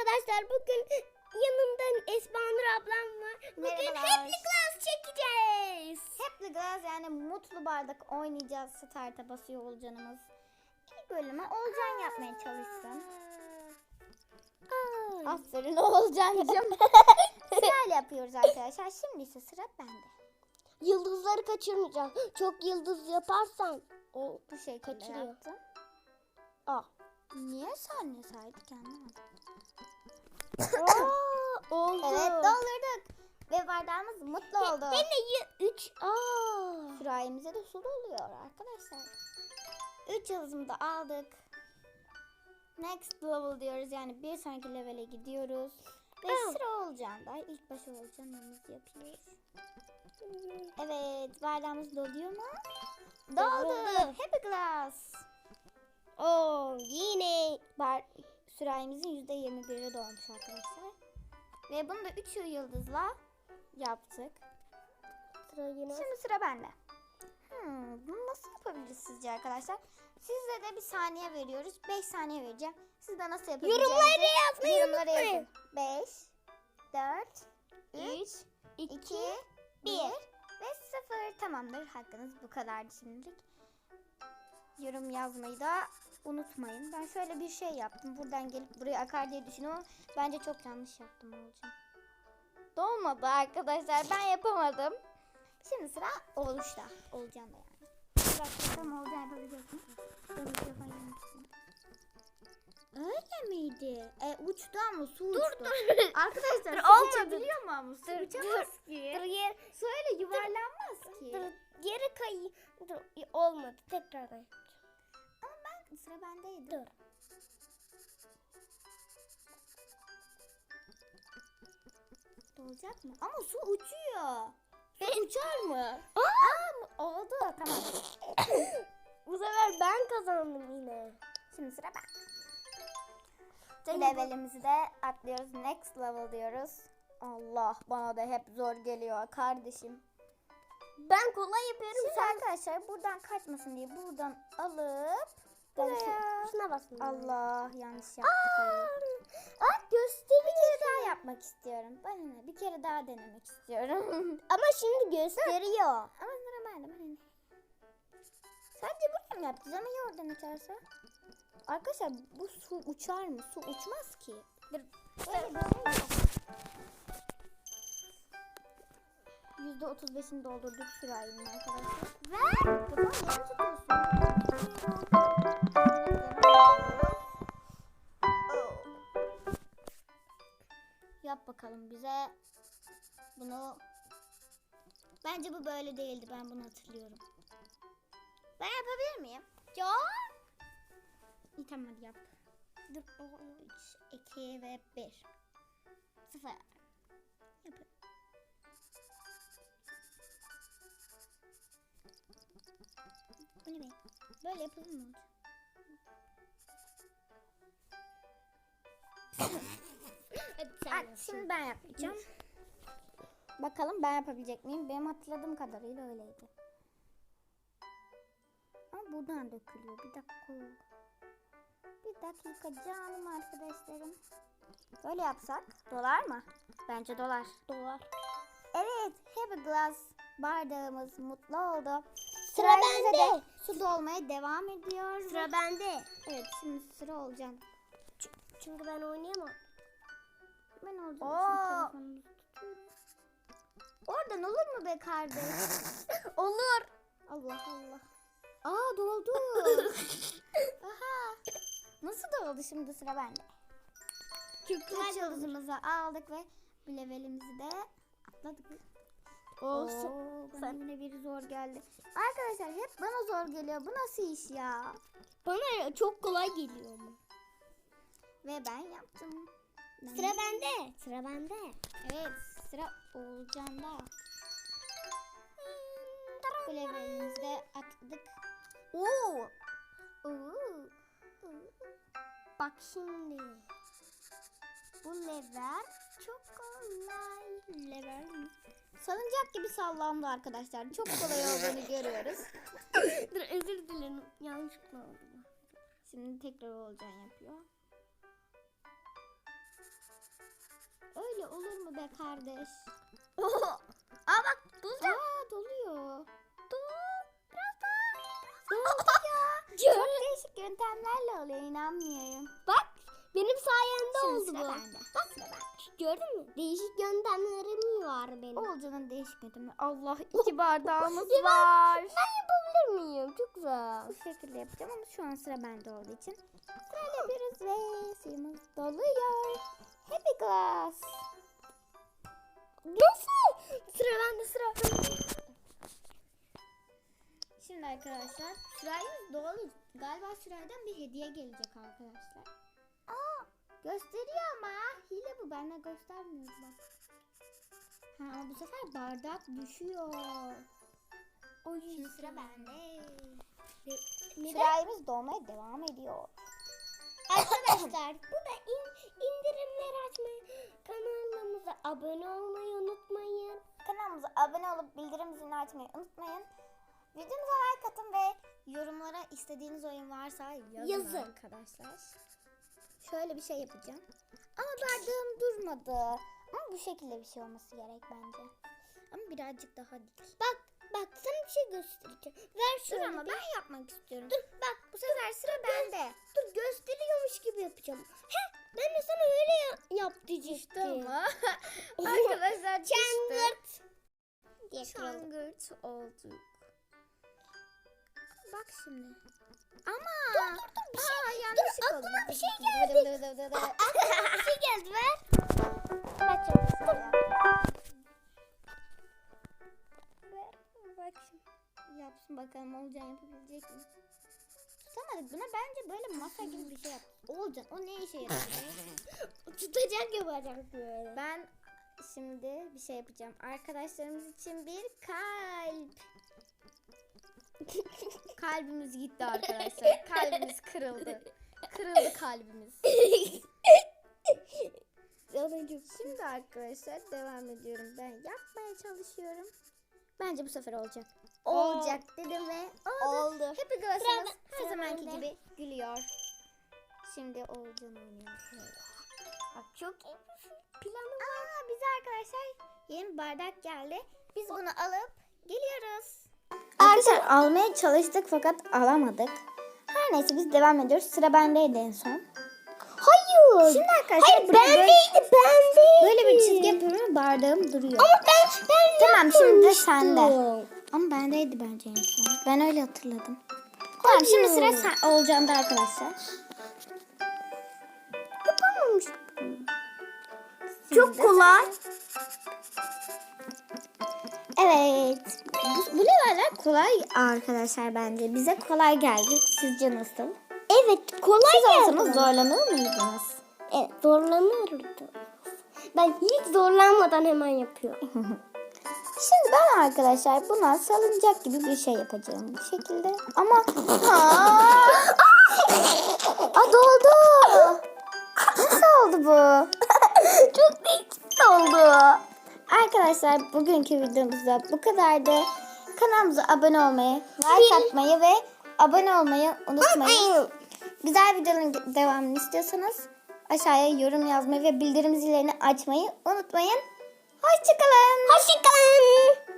arkadaşlar bugün yanımda Esmanur ablam var. Bugün Merhabalar. Happy Class çekeceğiz. Happy Glass yani mutlu bardak oynayacağız starta basıyor Olcan'ımız. İlk bölümü Olcan yapmaya çalışsın. Aa. Aferin Olcan'cım. Sırayla yapıyoruz arkadaşlar. Şimdi ise sıra bende. Yıldızları kaçırmayacağız. Çok yıldız yaparsan o Bu şekilde Kaçırıyor. yaptım. Aa. Niye saniye saydık anlamadım. Aa, oldu. Evet doldurduk. Ve bardağımız mutlu oldu. Ben de 3. Aa. Sürahimize de su doluyor arkadaşlar. 3 yıldızımı da aldık. Next level diyoruz yani bir sonraki levele gidiyoruz. Ve Aa. sıra olacağında ilk başa olacağımızı yapıyoruz. Evet bardağımız doluyor mu? Doldu. Happy Glass. Oo, yine Bar sürahimizin %21'i dolmuş arkadaşlar. Ve bunu da 3 yıldızla yaptık. sıra yine. Şimdi sıra bende. Hmm, bunu nasıl yapabiliriz sizce arkadaşlar? Size de bir saniye veriyoruz. 5 saniye vereceğim. Siz de nasıl yapabileceğinizi Yorumlara yazmayı yorumlara unutmayın. yazın. 5, 4, 3, 2, 1 ve 0. Tamamdır. Hakkınız bu kadardı şimdilik. Yorum yazmayı da unutmayın. Ben şöyle bir şey yaptım. Buradan gelip buraya akar diye düşünüyorum. ama Bence çok yanlış yaptım olacak. Dolmadı arkadaşlar. Ben yapamadım. Şimdi sıra oluşta. Olacağım da yani. Bakalım olacağı yapabilecek mi? Dur mikrofon yanmışsın. Öyle miydi? E uçtu ama su uçtu. Dur dur. Arkadaşlar Dur, su olmadı. uçabiliyor mu ama su Dur, uçamaz dur. ki. Dur yer, Su öyle yuvarlanmaz ki. dur geri kay. Dur olmadı. Tekrardan. Ben sıra bendeydi. Dur. Dolacak mı? Ama su uçuyor. Su uçar mı? Aa! Aa, oldu tamam. Bu sefer ben kazandım yine. Şimdi sıra ben. Senin Levelimizi de atlıyoruz. Next level diyoruz. Allah bana da hep zor geliyor kardeşim. Ben kolay yapıyorum. Siz sen arkadaşlar buradan kaçmasın diye buradan alıp Ben şu- buraya. şuna basın. Allah yanlış yaptık. Aa, ayol. aa Bir kere daha yapmak istiyorum. Bana ne? Bir kere daha denemek istiyorum. Ama şimdi gösteriyor. Ama. Bana ne? Sadece burada mı yapacağız ama ya oradan uçarsa? Arkadaşlar bu su uçar mı? Su uçmaz ki. Dur. Böyle %35'ini doldurduk sürahinin arkadaşlar. Tutuyorsun. Yap bakalım bize. Bunu Bence bu böyle değildi. Ben bunu hatırlıyorum. Ben yapabilir miyim? Ya. İyi tamam hadi yap. Dur. 3, 2 ve 1. 0. Böyle yapılır mı? Hadi şimdi ben yapacağım. Bakalım ben yapabilecek miyim? Benim hatırladığım kadarıyla öyleydi. Ama buradan dökülüyor. Bir dakika. Bir dakika canım arkadaşlarım. Böyle yapsak dolar mı? Bence dolar. Dolar. Evet, Happy Glass bardağımız mutlu oldu. Sıra bende. de Su dolmaya devam ediyor. Sıra bende. Evet, şimdi sıra olacağım. Çünkü ben oynayamam. Ben tutuyorum. Oradan olur mu be kardeş? Olur. Allah Allah. Aa doldu. Aha. Nasıl doldu şimdi sıra bende? Çok Üç yıldızımızı aldık ve levelimizi de atladık. Olsun. Oo, bana Sen- yine biri zor geldi. Arkadaşlar hep bana zor geliyor. Bu nasıl iş ya? Bana çok kolay geliyor mu? Ve ben yaptım. Ben Sıra bende. Sıra bende. Evet sıra Oğulcan'da. Bu levelimizi de atladık. Oo. Oo. Bak şimdi. Bu level çok kolay. Level mi? Salıncak gibi sallandı arkadaşlar. Çok kolay olduğunu görüyoruz. Dur özür dilerim. Yanlışlıkla oldu. Şimdi tekrar Oğulcan yapıyor. Böyle olur mu be kardeş? Aa bak bulacağım. Aa doluyor. Dolu. Biraz daha. Doldu ya. Çok değişik yöntemlerle oluyor inanmıyorum. Bak benim sayemde Şimdi oldu sıra bu. bende. Bak gördün mü? Değişik yöntemlerim var benim. Oğulcan'ın değişik yöntemi. Allah iki bardağımız Ya ben- var. Ben yapabilir miyim? Çok güzel. Bu şekilde yapacağım ama şu an sıra bende olduğu için sırayla yapıyoruz ve suyumuz doluyor. Happy Glass. Nasıl? Sıra bende sıra. Şimdi arkadaşlar sürayımız dolu. Galiba sürayden bir hediye gelecek arkadaşlar. Gösteriyor ama hile bu bana göstermiyor bak. Ha ama bu sefer bardak düşüyor. Oy Şimdi sıra bende. Sürayımız dolmaya devam ediyor. Arkadaşlar bu da in, indirimleri açmayı, kanalımıza abone olmayı unutmayın. Kanalımıza abone olup bildirim zilini açmayı unutmayın. Videomuza like atın ve yorumlara istediğiniz oyun varsa yazın, Yazın. arkadaşlar. Şöyle bir şey yapacağım. Ama bardağım durmadı. Ama bu şekilde bir şey olması gerek bence. Ama birazcık daha dik. Bak bak sana bir şey göstereceğim. Ver Dur şunu ama bir. ben yapmak istiyorum. Dur bak Bu sefer sıra bende. dur gösteriyormuş gibi yapacağım. He ben de sana öyle ya- yap diyecektim. Arkadaşlar düştü. Çangırt. Çangırt olduk. Bak şimdi. Ama. Dur dur dur bir şey. yanlışlık oldu. aklıma bir şey dı. Aklıma bir şey geldi ver. Bak çok Bak şimdi. Yapsın bakalım Olcan yapabilecek mi? Tutamadık. Buna bence böyle masa gibi bir şey yap. Olcan o ne işe yarıyor? Tutacak yapacak böyle. ben şimdi bir şey yapacağım. Arkadaşlarımız için bir kalp. Kalbimiz gitti arkadaşlar. Kalbimiz kırıldı. Kırıldı kalbimiz. Şimdi arkadaşlar devam ediyorum. Ben yapmaya çalışıyorum. Bence bu sefer olacak. Olacak dedim ve oldu. Oldu. Happy Glass'ımız her zamanki gibi gülüyor. Şimdi Oğulcan oynuyor. Bak çok iyi bir planı Aa, bize arkadaşlar yeni bardak geldi. Biz bunu alıp geliyoruz. Arkadaşlar almaya çalıştık fakat alamadık. Her neyse biz devam ediyoruz. Sıra bendeydi en son. Hayır. Şimdi arkadaşlar Hayır buraya böyle, bendeydi bendeydi. böyle bir çizgi yapıyorum bardağım duruyor. Ama ben, ben Tamam şimdi de sende. Ama bendeydi bence en son. Ben öyle hatırladım. Tamam şimdi sıra sen, Olcan'da arkadaşlar. Yapamamıştım. Şimdi Çok kolay. Evet. Bu, bu leveller kolay arkadaşlar bence. Bize kolay geldi. Sizce nasıl? Evet kolay Siz geldi. olsanız zorlanır mıydınız? Evet zorlanırdım. Ben hiç zorlanmadan hemen yapıyorum. Şimdi ben arkadaşlar buna salıncak gibi bir şey yapacağım bu şekilde. Ama! Aa, doldu. Nasıl oldu bu? Çok değişik oldu. Arkadaşlar bugünkü videomuzda bu kadardı. Kanalımıza abone olmayı, like atmayı ve abone olmayı unutmayın. Güzel videoların devamını istiyorsanız aşağıya yorum yazmayı ve bildirim zillerini açmayı unutmayın. Hoşçakalın. Hoşçakalın.